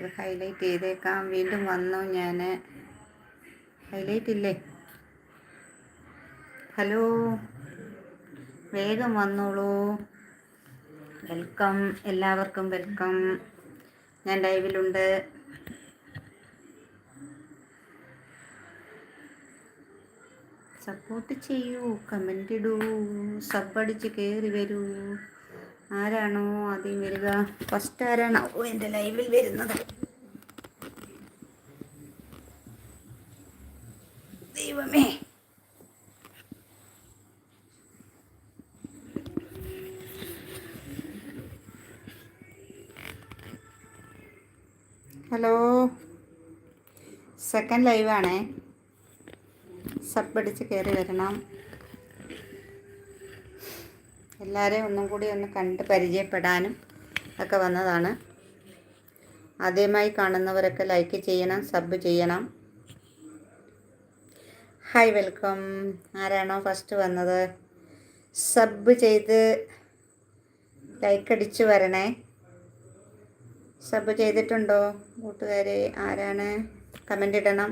Live highlight ചെയ്തേക്കാം. വീണ്ടും വന്നു ഞാൻ ഹൈലൈറ്റ് ഇല്ലേ? ഹലോ വേഗം വന്നോളൂ. വെൽക്കം എല്ലാവർക്കും വെൽക്കം ഞാൻ ലൈവിലുണ്ട് സപ്പോർട്ട് ചെയ്യൂ. കമന്റ് ഇടൂ. സബ് അടിച്ച് കയറി വരൂ. ആരാണോ ആദ്യം വരിക? ഫസ്റ്റ് ആരാണോ? എന്റെ ലൈവിൽ വരുന്നത്. ദൈവമേ. ഹലോ. സെക്കൻഡ് ലൈവാണേ സബ് അടിച്ച് കയറി വരണം. എല്ലാവരെയും ഒന്നും കൂടി ഒന്ന് കണ്ട് പരിചയപ്പെടാനും ഒക്കെ വന്നതാണ്. ആദ്യമായി കാണുന്നവരൊക്കെ ലൈക്ക് ചെയ്യണം സബ് ചെയ്യണം. ഹായ് വെൽക്കം ആരാണോ ഫസ്റ്റ് വന്നത്? സബ് ചെയ്ത് ലൈക്ക് അടിച്ച് വരണേ. സബ് ചെയ്തിട്ടുണ്ടോ കൂട്ടുകാരെ? ആരാണ്? കമന്റ് ഇടണം.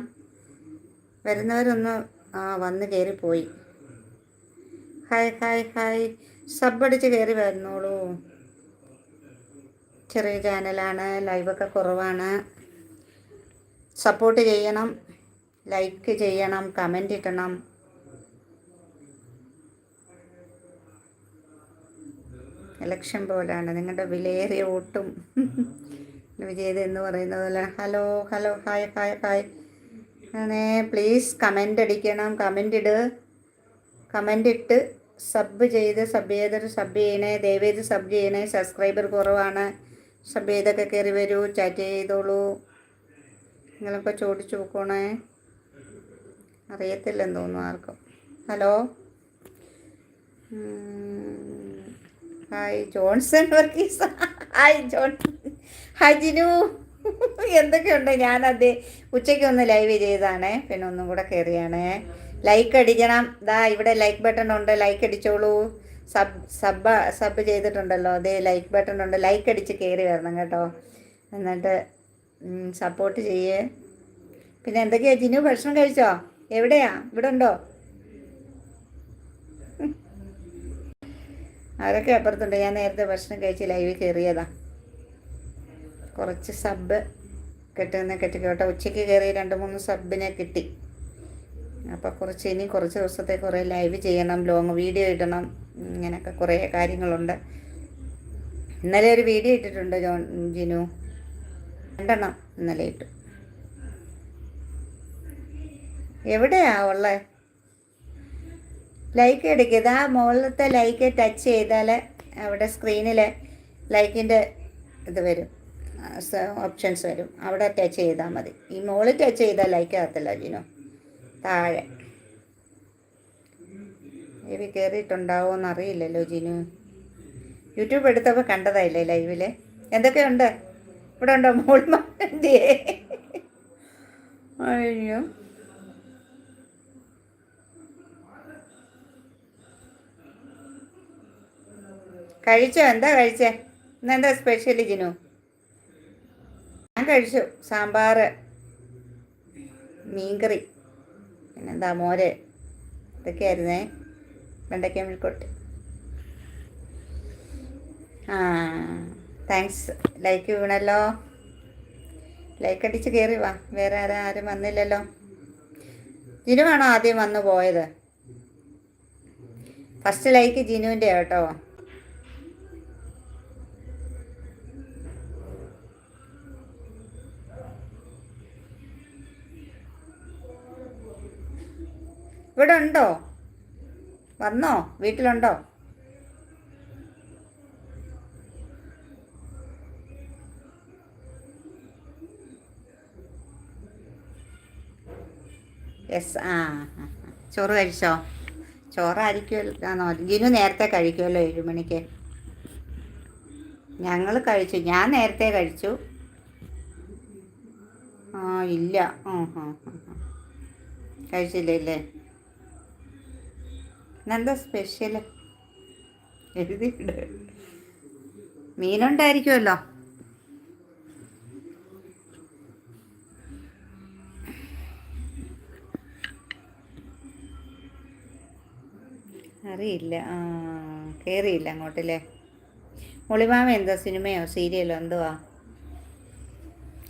വരുന്നവരൊന്ന് ആ വന്ന് കയറിപ്പോയി ഹായ് ഹായ് ഹായ് സബ് അടിച്ച് കയറി വരുന്നോളൂ ചെറിയ ചാനലാണ് ലൈവൊക്കെ കുറവാണ്. സപ്പോർട്ട് ചെയ്യണം ലൈക്ക് ചെയ്യണം കമന്റ് ഇടണം. ഇലക്ഷൻ പോലാണ് നിങ്ങളുടെ വിലയേറിയ വോട്ടും വിജയത് എന്ന് പറയുന്നത് പോലെ. Hello hello hi hi hi. അങ്ങനെ പ്ലീസ് കമന്റ് അടിക്കണം കമന്റ് ഇട്. കമന്റ് ഇട്ട് സബ് ചെയ്ത് സബ് ചെയ്തൊരു സബ് ചെയ്യണേ ദയവേത് സബ് ചെയ്യണേ. സബ്സ്ക്രൈബർ കുറവാണ്. സബ് ചെയ്തൊക്കെ കയറി വരൂ ചാറ്റ് ചെയ്തോളൂ. നിങ്ങളൊക്കെ ചോദിച്ചു നോക്കണേ. അറിയത്തില്ലെന്ന് തോന്നുന്നു ആർക്കും. Hello? Hi Johnson Varghese. Hi John hi Jinu. എന്തൊക്കെയുണ്ട്? ഞാനത് ഉച്ചയ്ക്ക് ഒന്ന് ലൈവ് ചെയ്താണേ പിന്നെ ഒന്നും കൂടെ കയറിയാണേ. ലൈക്ക് അടിക്കണം. ദാ ഇവിടെ ലൈക്ക് ബട്ടൺ ഉണ്ട്. ലൈക്ക് അടിച്ചോളൂ. സബ് സബ് സബ് ചെയ്തിട്ടുണ്ടല്ലോ. അതേ ലൈക്ക് ബട്ടൺ ഉണ്ട്. ലൈക്ക് അടിച്ച് കയറി വരണം കേട്ടോ. എന്നിട്ട് സപ്പോർട്ട് ചെയ്യേ. പിന്നെ എന്തൊക്കെയാ? ജിനു ഭക്ഷണം കഴിച്ചോ? എവിടെയാ? ഇവിടെ ഉണ്ടോ? അവരൊക്കെ അപ്പുറത്തുണ്ട്. ഞാൻ നേരത്തെ ഭക്ഷണം കഴിച്ച് ലൈവിൽ കയറിയതാ കുറച്ച് സബ് കിട്ടുന്ന കെട്ടിക്കോട്ടെ. ഉച്ചയ്ക്ക് കയറി രണ്ട് മൂന്ന് സബിനെ കിട്ടി. അപ്പോൾ കുറച്ച് ഇനി കുറച്ച് ദിവസത്തെ കുറേ ലൈവ് ചെയ്യണം ലോങ് വീഡിയോ ഇടണം ഇങ്ങനെയൊക്കെ കുറേ കാര്യങ്ങളുണ്ട്. ഇന്നലെ ഒരു വീഡിയോ ഇട്ടിട്ടുണ്ട് ജോൺ ജിനു. രണ്ടെണ്ണം ഇന്നലെ ഇട്ടു. എവിടെയാ ഉള്ളത് ലൈക്ക് എടുക്കുക ആ മുകളിലത്തെ ലൈക്ക് ടച്ച് ചെയ്താൽ അവിടെ സ്ക്രീനിലെ ലൈക്കിന്റെ ഇത് വരും. ഓപ്ഷൻസ് വരും. അവിടെ ടച്ച് ചെയ്താൽ മതി. ഈ മുകളിൽ ടച്ച് ചെയ്താൽ ലൈക്ക് ആകത്തില്ല ജിനു. താഴെ. ലൈവ് കയറിയിട്ടുണ്ടാവോ എന്നറിയില്ലല്ലോ ജിനു. യൂട്യൂബ് എടുത്തപ്പോൾ കണ്ടതായില്ലേ ലൈവിൽ എന്തൊക്കെയുണ്ട്? ഇവിടെ ഉണ്ടോ മോൾ എന്തിയേ അയ്യോ. കഴിച്ചോ? എന്താ കഴിച്ചേ? ഇന്നെന്താ സ്പെഷ്യൽ ജിനു? ഞാൻ കഴിച്ചു. സാമ്പാർ മീൻകറി. പിന്നെന്താ മോര്? ഇതൊക്കെയായിരുന്നേ. വെണ്ടയ്ക്ക മിൽക്കോട്ട് ആ താങ്ക്സ് ലൈക്ക് വീണല്ലോ. ലൈക്ക് അടിച്ച് കയറി വാ. വേറെ ആരും ആരും വന്നില്ലല്ലോ. ജിനുവാണോ ആദ്യം വന്നു പോയത്? ഫസ്റ്റ് ലൈക്ക് ജിനുവിന്റെ കേട്ടോ. ഇവിടെ ഉണ്ടോ? വന്നോ? വീട്ടിലുണ്ടോ? യെസ് ആ ചോറ് കഴിച്ചോ? ചോറായിരിക്കുമല്ലോ. ജിനു നേരത്തെ കഴിക്കുമല്ലോ ഏഴ് മണിക്ക്. ഞങ്ങൾ കഴിച്ചു. ഞാൻ നേരത്തെ കഴിച്ചു. ആ ഇല്ല. ആ ആ കഴിച്ചില്ലേ ഇന്നെന്താ സ്പെഷ്യൽ എഴുതിയിട്ട് മീനുണ്ടായിരിക്കുമല്ലോ. അറിയില്ല. കയറിയില്ല അങ്ങോട്ടല്ലേ? ഒളിമാമ എന്താ സിനിമയോ സീരിയലോ എന്തുവാ?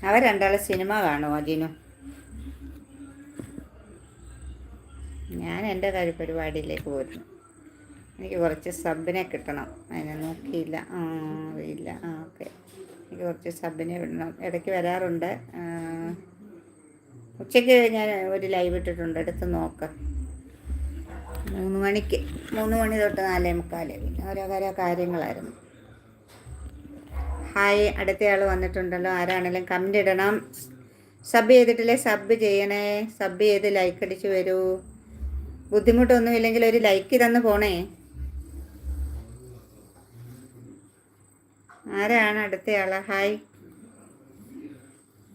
അവ രണ്ടാളെ സിനിമ കാണുമോ ജിനു? ഞാൻ എന്റെ പരിപാടിയിലേക്ക് പോയിരുന്നു എനിക്ക് കുറച്ച് സബിനെ കിട്ടണം. അതിനെ നോക്കിയില്ല. ആ അറിയില്ല. ആ ഓക്കെ. എനിക്ക് കുറച്ച് സബിനെ വിടണം. ഇടയ്ക്ക് വരാറുണ്ട്. ഉച്ചയ്ക്ക് ഞാൻ ഒരു ലൈവ് ഇട്ടിട്ടുണ്ട്. എടുത്ത് നോക്കാം. മൂന്ന് മണിക്ക്. മൂന്ന് മണി തൊട്ട് നാലേ മുക്കാൽ. പിന്നെ ഓരോരോ കാര്യങ്ങളായിരുന്നു. ഹായ്. അടുത്തയാൾ വന്നിട്ടുണ്ടല്ലോ. ആരാണെങ്കിലും കമന്റ് ഇടണം. സബ് ചെയ്തിട്ടില്ലേ? സബ് ചെയ്യണേ. സബ് ചെയ്ത് ലൈക്ക് അടിച്ച് വരൂ. ബുദ്ധിമുട്ടൊന്നുമില്ലെങ്കിൽ ഒരു ലൈക്ക് തന്ന് പോണേ. ആരാണ് അടുത്തയാൾ ഹായ്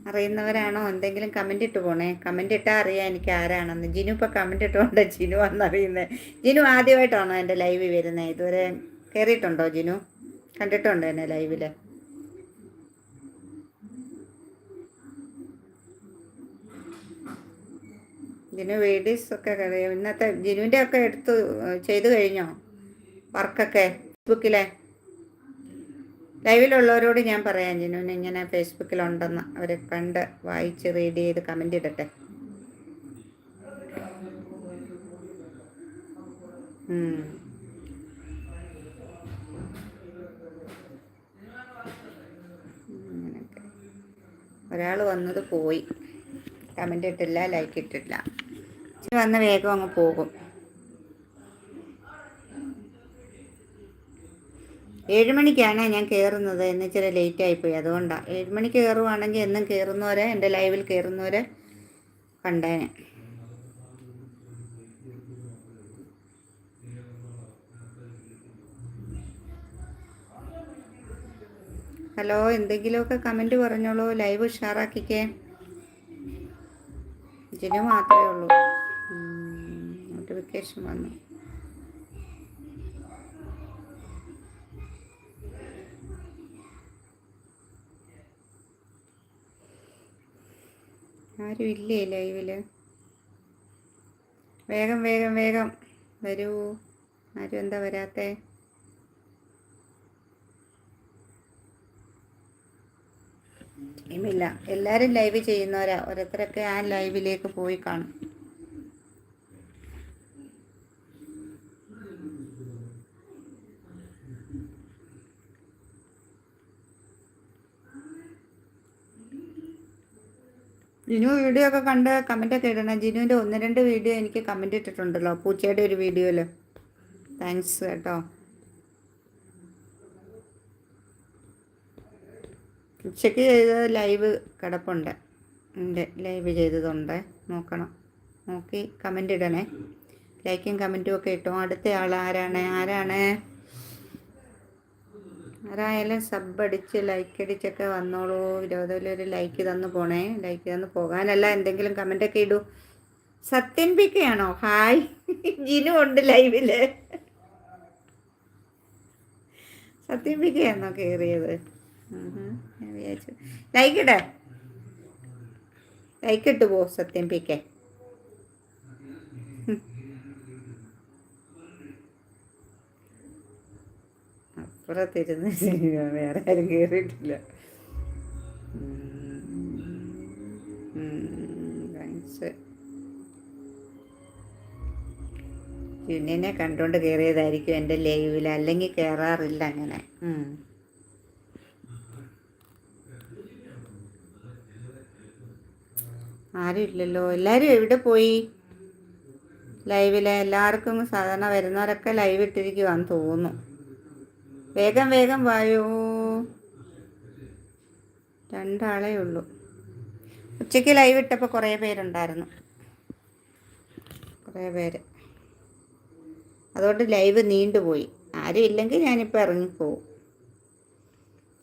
അറിയുന്നവരാണോ? എന്തെങ്കിലും കമന്റ് ഇട്ട് പോണേ. കമന്റ് ഇട്ടാൽ അറിയാം എനിക്ക് ആരാണെന്ന്. ജിനു ഇപ്പോൾ കമന്റ് ഇട്ടുകൊണ്ട് ജിനു വന്നറിയുന്നത് ജിനു ആദ്യമായിട്ടാണോ എന്റെ ലൈവിൽ വരുന്നത് ഇതുവരെ കയറിയിട്ടുണ്ടോ ജിനു? കണ്ടിട്ടുണ്ടോ എന്നെ ലൈവിൽ ജിനു വീഡിയോസ് ഒക്കെ ഇന്നത്തെ ജിനുവിന്റെ ഒക്കെ എടുത്ത് ചെയ്തു കഴിഞ്ഞോ? വർക്കൊക്കെ? ഫേസ്ബുക്കിലെ? ലൈവിലുള്ളവരോട് ഞാൻ പറയാം ജിനുവിന് ഇങ്ങനെ ഫേസ്ബുക്കിലുണ്ടെന്ന്. അവരെ കണ്ട് വായിച്ച് റീഡ് ചെയ്ത് കമന്റ് ഇടട്ടെ. ഒരാൾ വന്നത് പോയി. കമന്റ് ഇട്ടില്ല ലൈക്ക് ഇട്ടില്ല. വന്ന് വേഗം അങ്ങ് പോകും. ഏഴ് മണിക്കാണ് ഞാൻ കയറുന്നത് എന്ന് ഇച്ചിരി ലേറ്റ് ആയിപ്പോയി അതുകൊണ്ടാണ് ഏഴ് മണിക്ക് കയറുവാണെങ്കിൽ എന്നും കയറുന്നവരെ എന്റെ ലൈവിൽ കയറുന്നവരെ കണ്ടേനെ. ഹലോ എന്തെങ്കിലുമൊക്കെ കമന്റ് പറഞ്ഞോളൂ. ലൈവ് ഉഷാറാക്കിക്കേ. ഇതിന് മാത്രമേ ഉള്ളൂ. നോട്ടിഫിക്കേഷൻ വന്നു. ആരും ഇല്ലേ ലൈവിൽ വേഗം വേഗം വേഗം. വരൂ. ആരും എന്താ വരാത്തെ? ടൈമില്ല എല്ലാവരും ലൈവ് ചെയ്യുന്നവരാ. ഓരോരുത്തരൊക്കെ ആ ലൈവിലേക്ക് പോയി കാണും. ജിനു വീഡിയോ ഒക്കെ കണ്ട് കമന്റ് ഒക്കെ ഇടണം. ജിനുവിന്റെ ഒന്ന് രണ്ട് വീഡിയോ എനിക്ക് കമന്റ് ഇട്ടിട്ടുണ്ടല്ലോ. പൂച്ചയുടെ ഒരു വീഡിയോയിൽ താങ്ക്സ് കേട്ടോ. ഉച്ചയ്ക്ക് ചെയ്ത ലൈവ് കിടപ്പുണ്ട്. ഉണ്ട്. ലൈവ് ചെയ്തതുണ്ട്. നോക്കണം. നോക്കി കമന്റ് ഇടണേ. ലൈക്കും കമന്റും ഒക്കെ ഇട്ടോ. അടുത്ത ആൾ ആരാണ്? ആരാണ്? ആരായാലും സബ് അടിച്ച് ലൈക്ക് അടിച്ചൊക്കെ വന്നോളൂ. വിരോധത്തിൽ ഒരു ലൈക്ക് തന്നു പോണേ. ലൈക്ക് തന്നു പോകാനല്ല എന്തെങ്കിലും കമന്റ് ഒക്കെ ഇടൂ. സത്യൻ പിക്കയാണോ ഹായ്. ജിനു ഉണ്ട് ലൈവിൽ സത്യൻ പിക്കയാണോ കയറിയത് ലൈക്ക് ഇടേ. ലൈക്ക് ഇട്ട് പോ സത്യം പിക്കെ. അപ്പുറത്തിരുന്ന് വേറെ ആരും കയറിയിട്ടില്ല താങ്ക്സ് കണ്ടോണ്ട് കയറിയതായിരിക്കും എന്റെ ലൈവിൽ അല്ലെങ്കിൽ കയറാറില്ല അങ്ങനെ. ആരും ഇല്ലല്ലോ എല്ലാവരും എവിടെ പോയി ലൈവിലെ എല്ലാവർക്കും സാധാരണ വരുന്നവരൊക്കെ ലൈവ് ഇട്ടിരിക്കുവാന്ന് തോന്നുന്നു വേഗം വേഗം വായോ. രണ്ടാളേ ഉള്ളൂ. ഉച്ചയ്ക്ക് ലൈവ് ഇട്ടപ്പോൾ കുറേ പേരുണ്ടായിരുന്നു. കുറേ പേര്. അതുകൊണ്ട് ലൈവ് നീണ്ടുപോയി ആരും ഇല്ലെങ്കിൽ ഞാനിപ്പോൾ ഇറങ്ങിപ്പോവും.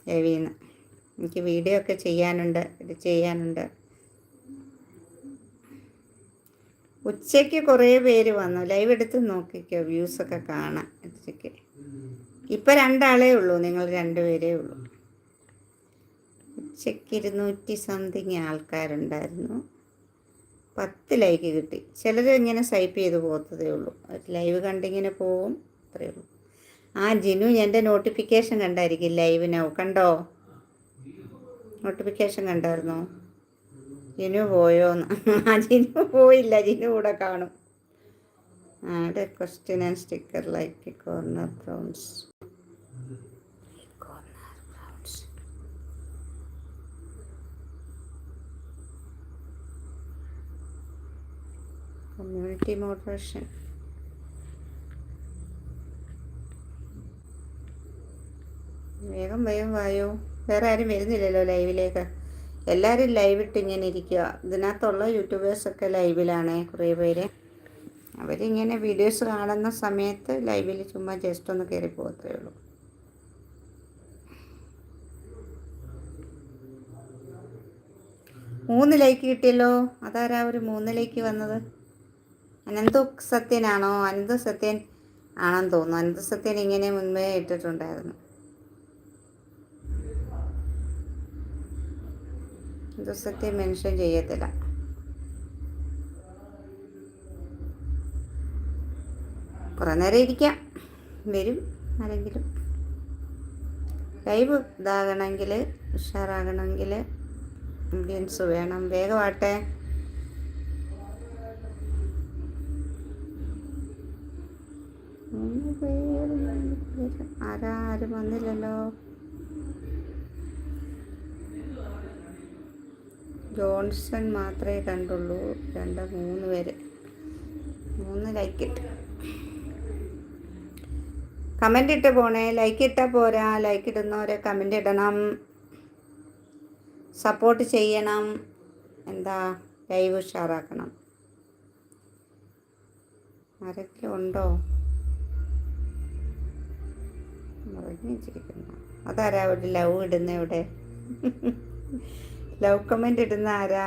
ലൈവിൽ നിന്ന് എനിക്ക് വീഡിയോ ഒക്കെ ചെയ്യാനുണ്ട് ഇത് ചെയ്യാനുണ്ട്. ഉച്ചയ്ക്ക് കുറേ പേര് വന്നു. ലൈവ് എടുത്ത് നോക്കിക്കോ വ്യൂസൊക്കെ കാണാം ഉച്ചയ്ക്ക്. ഇപ്പം രണ്ടാളേ ഉള്ളൂ നിങ്ങൾ രണ്ടുപേരേ ഉള്ളൂ. ഉച്ചയ്ക്ക് ഇരുന്നൂറ്റി സംതിങ് ആൾക്കാരുണ്ടായിരുന്നു. പത്ത് ലൈക്ക് കിട്ടി. ചിലർ ഇങ്ങനെ സൈപ്പ് ചെയ്ത് പോകത്തതേ ഉള്ളൂ. ലൈവ് കണ്ടിങ്ങനെ പോവും അത്രയേ ഉള്ളൂ. ആ ജിനു എന്റെ നോട്ടിഫിക്കേഷൻ കണ്ടായിരിക്കും ലൈവിനോ കണ്ടോ? നോട്ടിഫിക്കേഷൻ കണ്ടായിരുന്നു? ജിനു പോയോന്ന് ആ ജിനു പോയില്ല. ജിനു കൂടെ കാണും. ആടെ question and sticker like corner browns corner browns community motivation വേഗം വേഗം വായോ. വേറെ ആരും വരുന്നില്ലല്ലോ ലൈവിലേക്ക്. എല്ലാവരും ലൈവ് ഇട്ട് ഇങ്ങനെ ഇരിക്കുക ഇതിനകത്തുള്ള യൂട്യൂബേഴ്സൊക്കെ ലൈവിലാണ് കുറേ പേര്. അവരിങ്ങനെ വീഡിയോസ് കാണുന്ന സമയത്ത് ലൈവിൽ ചുമ്മാ ജസ്റ്റ് ഒന്ന് കയറി പോകത്തേ ഉള്ളൂ. മൂന്ന് ലൈക്ക് കിട്ടിയല്ലോ. അതാരാ ഒരു മൂന്ന് ലൈക്ക് വന്നത്? അനന്തു സത്യനാണോ? അനന്തു സത്യൻ ആണെന്ന് തോന്നുന്നു. അനന്തു സത്യൻ ഇങ്ങനെ മുൻപേ ഇട്ടിട്ടുണ്ടായിരുന്നു. സത്യം മെൻഷൻ ചെയ്യത്തില്ല. കുറേ നേരം ഇരിക്കാം. വരും ആരെങ്കിലും. ലൈവ് ഇതാകണമെങ്കിൽ ഉഷാറാകണമെങ്കിൽ ആംബിയൻസ് വേണം. വേഗമാട്ടെ ആരാ വന്നില്ലല്ലോ. ജോൺസൺ മാത്രമേ കണ്ടുള്ളൂ. രണ്ട് മൂന്ന് പേര്. മൂന്ന് ലൈക്ക് ഇട്ട്. കമന്റ് ഇട്ട് പോണേ. ലൈക്ക് ഇട്ടാൽ പോരാ. ലൈക്ക് ഇടുന്നവരെ കമന്റ് ഇടണം. സപ്പോർട്ട് ചെയ്യണം. എന്താ? ലൈവ് ഉഷാറാക്കണം. ആരൊക്കെ ഉണ്ടോ? മറിഞ്ഞു വെച്ചിരിക്കുന്നു അതാരാ ഇവിടെ ലവ് ഇടുന്ന ഇവിടെ ലവ് കമന്റ് ഇടുന്ന ആരാ?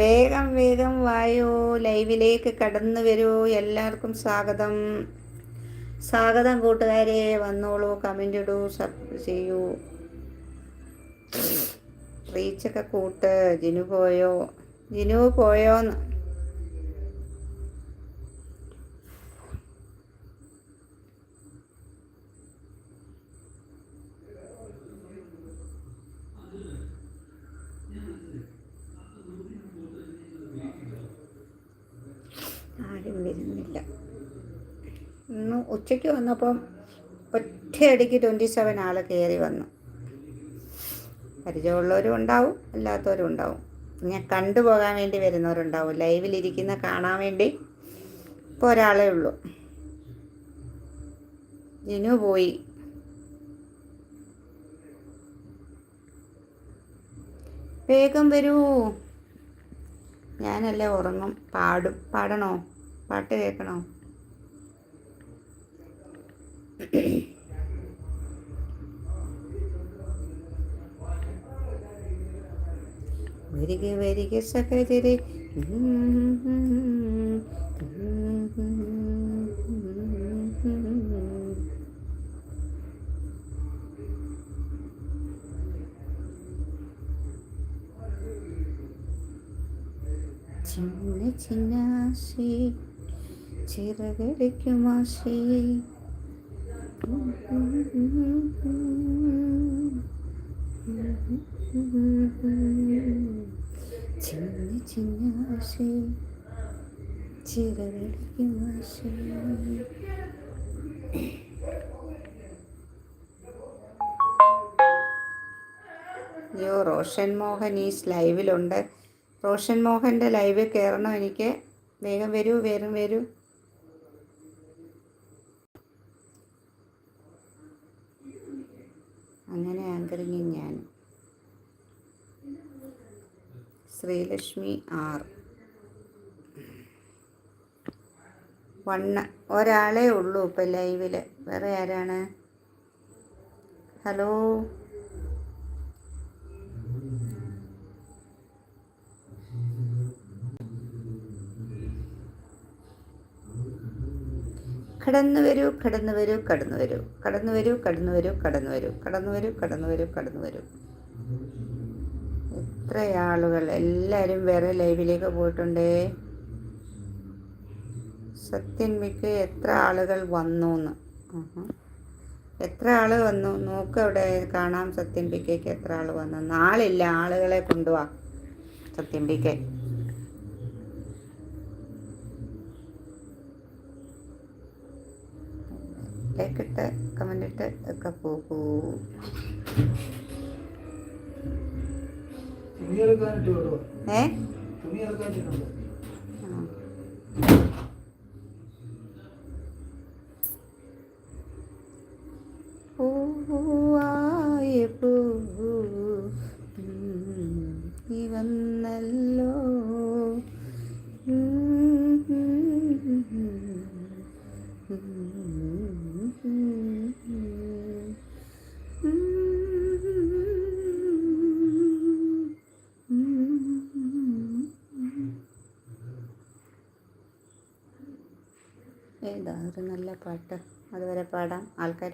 വേഗം വേഗം വായോ ലൈവിലേക്ക് കടന്നു വരൂ. എല്ലാവർക്കും സ്വാഗതം. സ്വാഗതം കൂട്ടുകാരെ വന്നോളൂ കമന്റ് ഇടൂ സബ് ചെയ്യൂ. റീച്ചൊക്കെ കൂട്ട്. ജിനു പോയോ? ജിനു പോയോന്ന് ആരും വരുന്നില്ല ഇന്ന് ഉച്ചയ്ക്ക് വന്നപ്പം ഒറ്റയടിക്ക് ട്വന്റി സെവൻ ആൾ കയറി വന്നു. പരിചയമുള്ളവരും ഉണ്ടാവും അല്ലാത്തവരും ഉണ്ടാവും. ഞാൻ കണ്ടുപോകാൻ വേണ്ടി വരുന്നവരുണ്ടാവും. ലൈവിലിരിക്കുന്ന കാണാൻ വേണ്ടി ഇപ്പോൾ ഒരാളേ ഉള്ളൂ. ജിനു പോയി. വേഗം വരൂ. ഞാനല്ലേ ഉറങ്ങും. പാടും. പാടണോ? പാട്ട് കേൾക്കണോ? വരിക വരിക സഹചരി ചിന്ന ചിന്നാശി ചിറകടിക്കുമാശി ചിന്ന ചിന്ന ആശി ചിറകടിക്കും ആശി അയ്യോ റോഷൻ മോഹൻ ഈ ലൈവിലുണ്ട്. റോഷൻ മോഹന്റെ ലൈവിൽ കയറണം എനിക്ക്. വേഗം വരൂ വേഗം വരൂ. അങ്ങനെ ആങ്കറിങ് ഞാൻ. ശ്രീലക്ഷ്മി ആർ. വണ്ണ ഒരാളേ ഉള്ളൂ ഇപ്പം ലൈവിൽ. വേറെ ആരാണ്? ഹലോ? കടന്നു വരൂ കടന്നു വരൂ കടന്നു വരൂ. കടന്നു വരൂ കടന്നു വരൂ കടന്നു വരൂ. കടന്നു വരൂ കടന്നു വരൂ കടന്നു വരൂ. എത്ര ആളുകൾ എല്ലാവരും വേറെ ലൈവിലേക്ക് പോയിട്ടുണ്ടേ. സത്യൻ മിക്ക് എത്ര ആളുകൾ വന്നു എന്ന്. എത്ര ആൾ വന്നു? നോക്ക് അവിടെ കാണാം സത്യൻ എത്ര ആൾ വന്നു. നാളില്ല ആളുകളെ കൊണ്ടുവാ സത്യൻ പിക്കെ ലൈക്കിട്ട് കമന്റ് ഇട്ട് ഒക്കെ പോകൂ. ഏ. പൂവായ പൂ നീ വന്നല്ലോ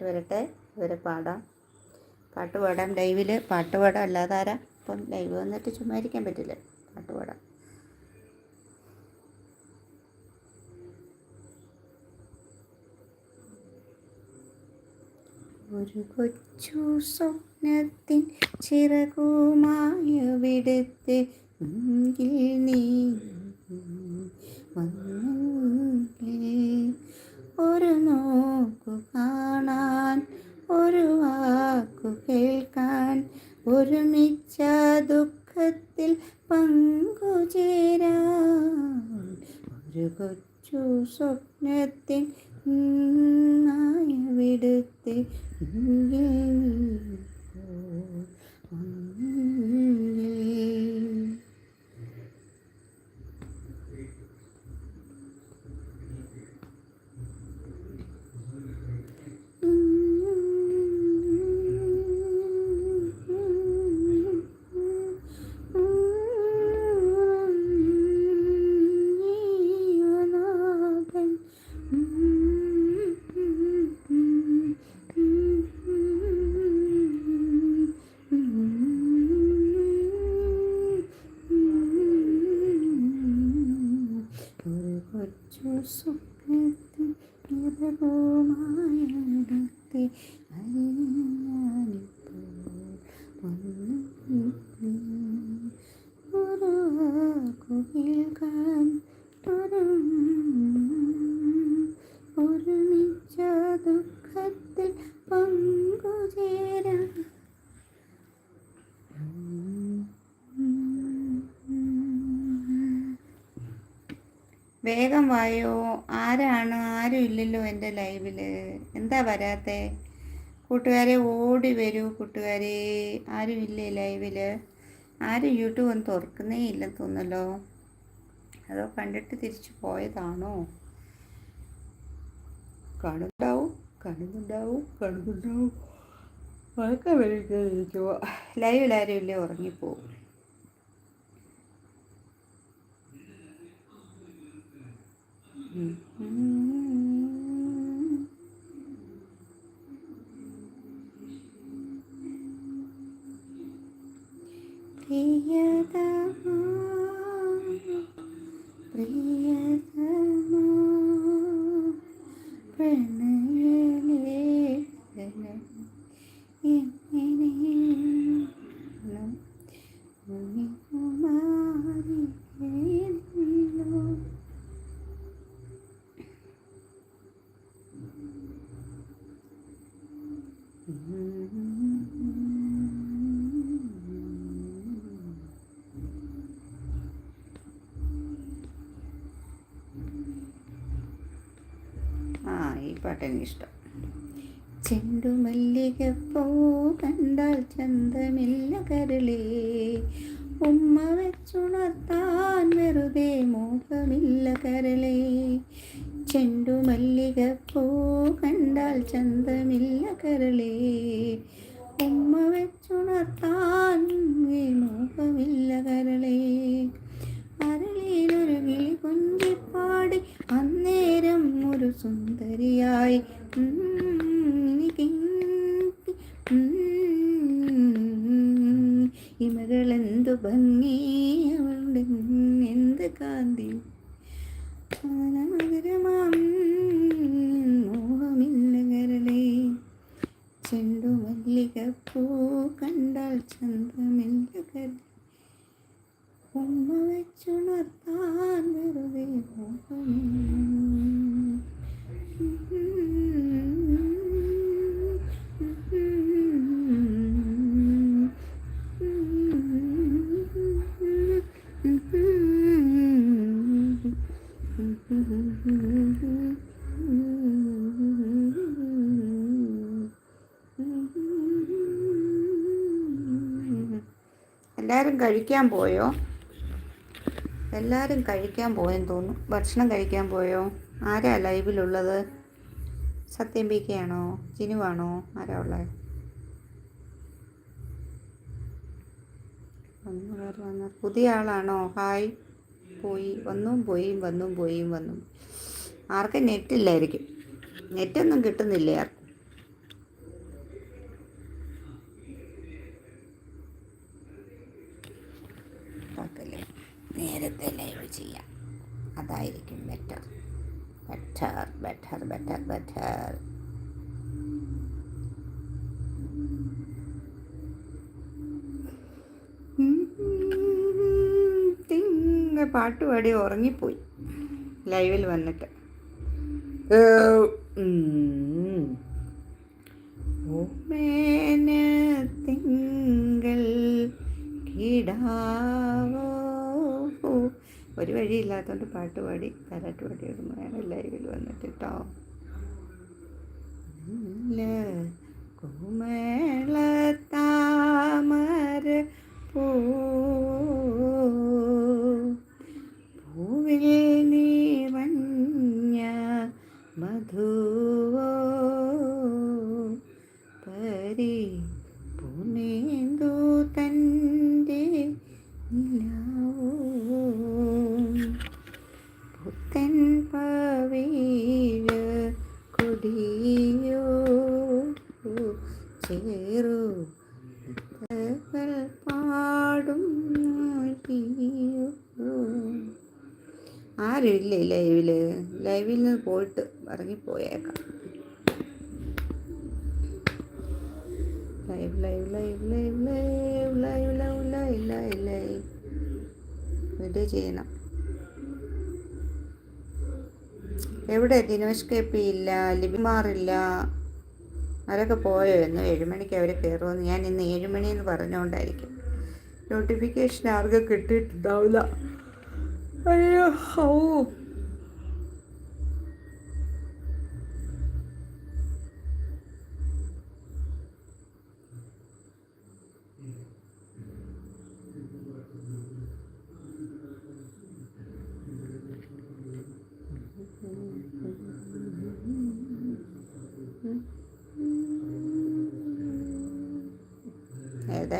വരട്ടെ ഇവരെ പാടാം. പാട്ട് പാടാം ലൈവിൽ പാട്ട് പാടാം അല്ലാതെ ആരാ ഇപ്പം ലൈവ് വന്നിട്ട് ചുമ്മാ ഇരിക്കാൻ പറ്റില്ല. പാട്ട് പാടാം ഒരു കൊച്ചു സ്വപ്നത്തിൻ ചിറകുമായ വിടുത്ത് മുൻപിൽ നീ വന്നില്ലേ ഒരു നോക്കു കാണാൻ ഒരു വാക്കു കേൾക്കാൻ. ഒരുമിച്ച ദുഃഖത്തിൽ പങ്കുചേരാൻ ഒരു കൊച്ചു സ്വപ്നത്തിൻ വിടുത്തി ആരാണോ ആരാണ്? ആരും ഇല്ലല്ലോ എന്റെ ലൈവിൽ എന്താ വരാത്തെ? കൂട്ടുകാരെ ഓടി വരൂ കൂട്ടുകാരെ. ആരും ഇല്ലേ ലൈവിൽ ആരും യൂട്യൂബ് ഒന്നും തുറക്കുന്നേ ഇല്ലെന്ന് തോന്നല്ലോ അതോ കണ്ടിട്ട് തിരിച്ചു പോയതാണോ? കാണുന്നുണ്ടാവും കാണുന്നുണ്ടാവും കാണുന്നുണ്ടാവും. വഴക്കം വരും ലൈവിൽ ആരും ഇല്ലേ? ഉറങ്ങിപ്പോവും Mm-hmm. പാട്ട് എനിക്കിഷ്ടം ചെണ്ടുമല്ലികപ്പൂ കണ്ടാൽ ചന്തമില്ല കരളേ ഉമ്മ വെച്ചുണർത്താൻ വെറുതെ മോഹമില്ല കരളേ ചെണ്ടുമല്ലികപ്പൂ കണ്ടാൽ ചന്തമില്ല കരളേ ഉമ്മ വെച്ചുണർത്താൻ മോഹമില്ല കരളേ അരളിയിലൊരു വിളി കൊഞ്ചിപ്പാടി അന്നേരം ഒരു സുന്ദരിയായി. ഇമകളെന്തു ഭംഗി അവളുടെ എന്ത് കാന്തി. മനോഹരമാം മോഹമില്ല കരളേ. ചെണ്ടു മല്ലികപ്പൂ കണ്ടാൽ ചന്തമില്ല കരൾ ഉമ്മ വെച്ചുണർത്താൻ വെറുതെ എല്ലാവരും കഴിക്കാൻ പോയോ? എല്ലാവരും കഴിക്കാൻ പോയെന്ന് തോന്നുന്നു. ഭക്ഷണം കഴിക്കാൻ പോയോ? ആരാ ലൈവിലുള്ളത്? സത്യം പി കെ ജിനുവാണോ? ആരാ ഉള്ളത് പുതിയ ആളാണോ? ഹായ്. പോയി. വന്നും പോയി വന്നും പോയി വന്നും. ആർക്കും നെറ്റില്ലായിരിക്കും. നെറ്റൊന്നും കിട്ടുന്നില്ല ആർക്കും കുഴപ്പമില്ല നേരത്തെ ലൈവ് ചെയ്യാം അതായിരിക്കും better better better better better തിങ്ങ പാട്ട് പാടി ഉറങ്ങിപ്പോയി. ലൈവിൽ വന്നിട്ട്. തിങ്കൾ കിടാവോ? ഒരു വഴിയില്ലാത്തതുകൊണ്ട് പാട്ട് പാടി താരാട്ട് പാടി ഇടുമ്പോഴാണ് ലൈവിൽ വന്നിട്ട് കേട്ടോ കുമള താമര പൂ പൂവിൽ നിറഞ്ഞ മധുവോ പരി പുനേന്തു തന്റെ നിലാവോ. പോയിട്ട് ഇറങ്ങിപ്പോയേക്കാം. Live live live live live live live live live live. Video ചെയ്യണം. എവിടെ? ദിനേഷ് കെ പി ഇല്ല ലിബിമാറില്ല അവരൊക്കെ പോയോ എന്ന് ഏഴുമണിക്ക് അവർ കയറുമെന്ന് ഞാൻ ഇന്ന് ഏഴുമണി എന്ന് പറഞ്ഞുകൊണ്ടായിരിക്കും. നോട്ടിഫിക്കേഷൻ ആർക്കും കിട്ടിയിട്ടുണ്ടാവില്ല. അയ്യോ ഓ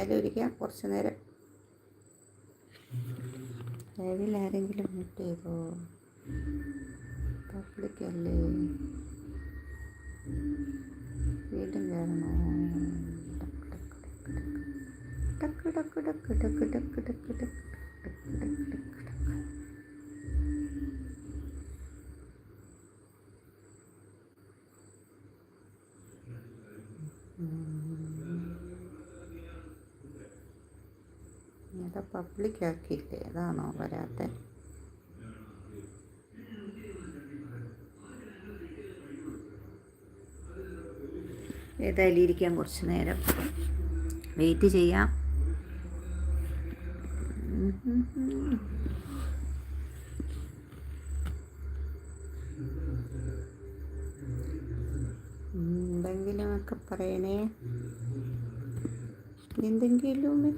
ഏതായാലും ഇരിക്കാം കുറച്ച് നേരം ലൈവിൽ ആരെങ്കിലും മ്യൂട്ട് ചെയ്തോ പബ്ലിക് അല്ലേ വീണ്ടും കയറണോ ടക്ക് ടക്ക് ടക്ക് ടക്ക് ടക്ക് ടക്ക് ടക്ക് ടക്ക് ടക്ക് ആക്കിയില്ലേ അതാണോ വരാത്തെ? ഏതായാലും ഇരിക്കാം കുറച്ച് നേരം. വെയിറ്റ് ചെയ്യാം.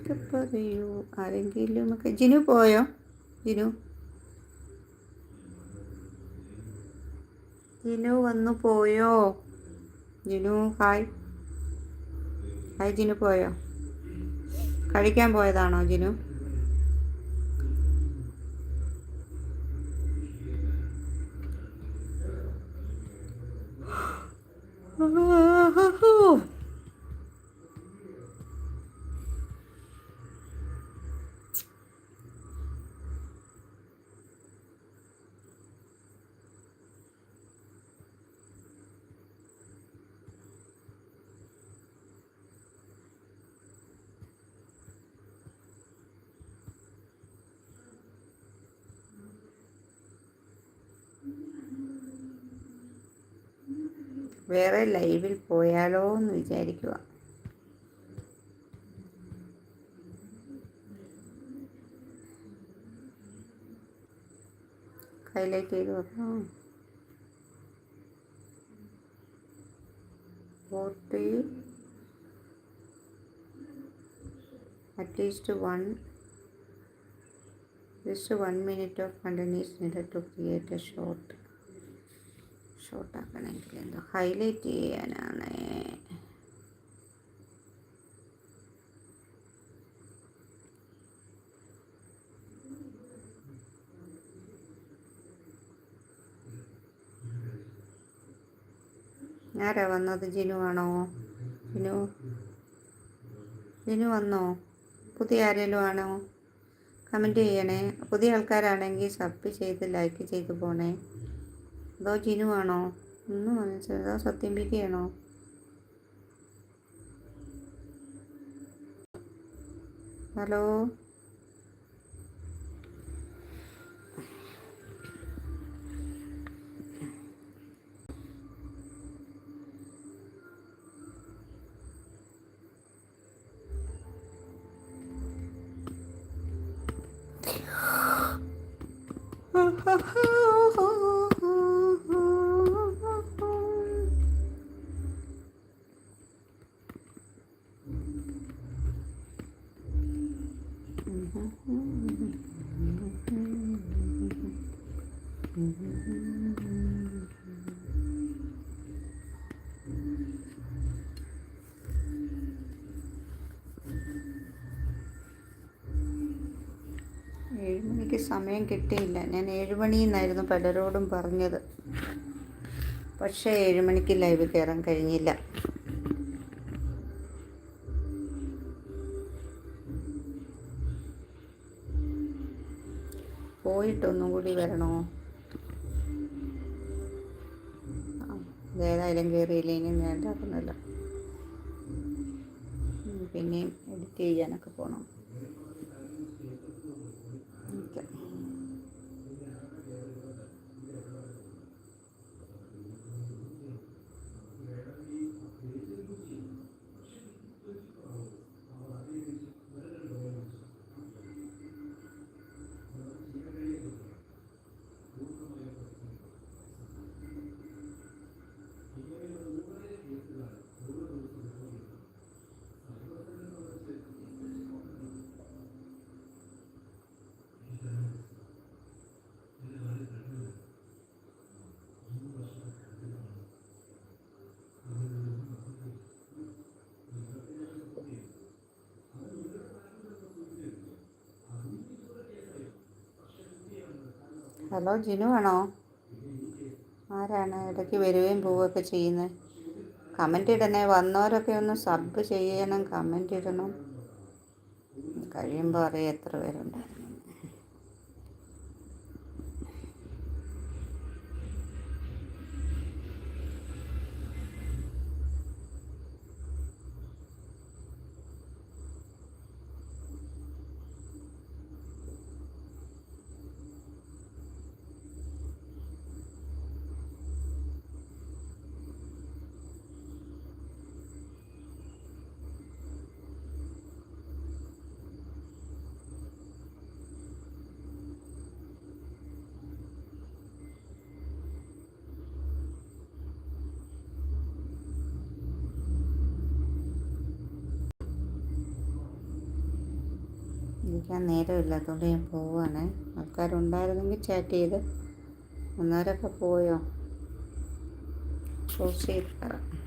ഒക്കെ പറയൂ ആരെങ്കിലും ഒക്കെ ജിനു പോയോ? ജിനു? ജിനു വന്നു പോയോ? ജിനു ഹായ്. ഹായ് ജിനു പോയോ? കഴിക്കാൻ പോയതാണോ ജിനു? വേറെ ലൈവിൽ പോയാലോ എന്ന് വിചാരിക്കുക ഹൈലൈറ്റ് ചെയ്ത് വെക്കാം forty at least one just one minute of continuous needed to create a short ഷോർട്ടാക്കണമെങ്കിൽ എന്തോ ഹൈലൈറ്റ് ചെയ്യാനാണ്. ആരാ വന്നത്? ജിനു ആണോ? ജിനു? ജിനു വന്നോ? പുതിയ ആരെങ്കിലും ആണോ? കമന്റ് ചെയ്യണേ. പുതിയ ആൾക്കാരാണെങ്കിൽ സബ് ചെയ്ത് ലൈക്ക് ചെയ്ത് പോണേ. അതോ ജിനുവാണോ ഒന്നും മനസ്സിലാ സത്യം പിക്കുകയാണോ ഹലോ? ഏഴുമണിക്ക് സമയം കിട്ടിയില്ല. ഞാൻ ഏഴുമണിന്നായിരുന്നു പലരോടും പറഞ്ഞത്. പക്ഷേ ഏഴുമണിക്ക് ലൈവ് കയറാൻ കഴിഞ്ഞില്ല. ചെയ്യാനൊക്കെ പോകണം ഓക്കെ ഹലോ ജിനു ആണോ? ആരാണ് ഇടയ്ക്ക് വരികയും പോവുകയൊക്കെ ചെയ്യുന്നത് കമന്റ് ഇടണേ വന്നവരൊക്കെ ഒന്ന് സബ് ചെയ്യണം കമന്റ് ഇടണം. കഴിയുമ്പോൾ അറിയാം എത്ര പേരുണ്ട്. ഇരിക്കാൻ അതുകൊണ്ട് ഞാൻ പോവാണ്. ആൾക്കാരുണ്ടായിരുന്നെങ്കിൽ ചാറ്റ് ചെയ്ത്. അന്നേരമൊക്കെ പോയോ? ക്ലോസ് ചെയ്ത് തരാം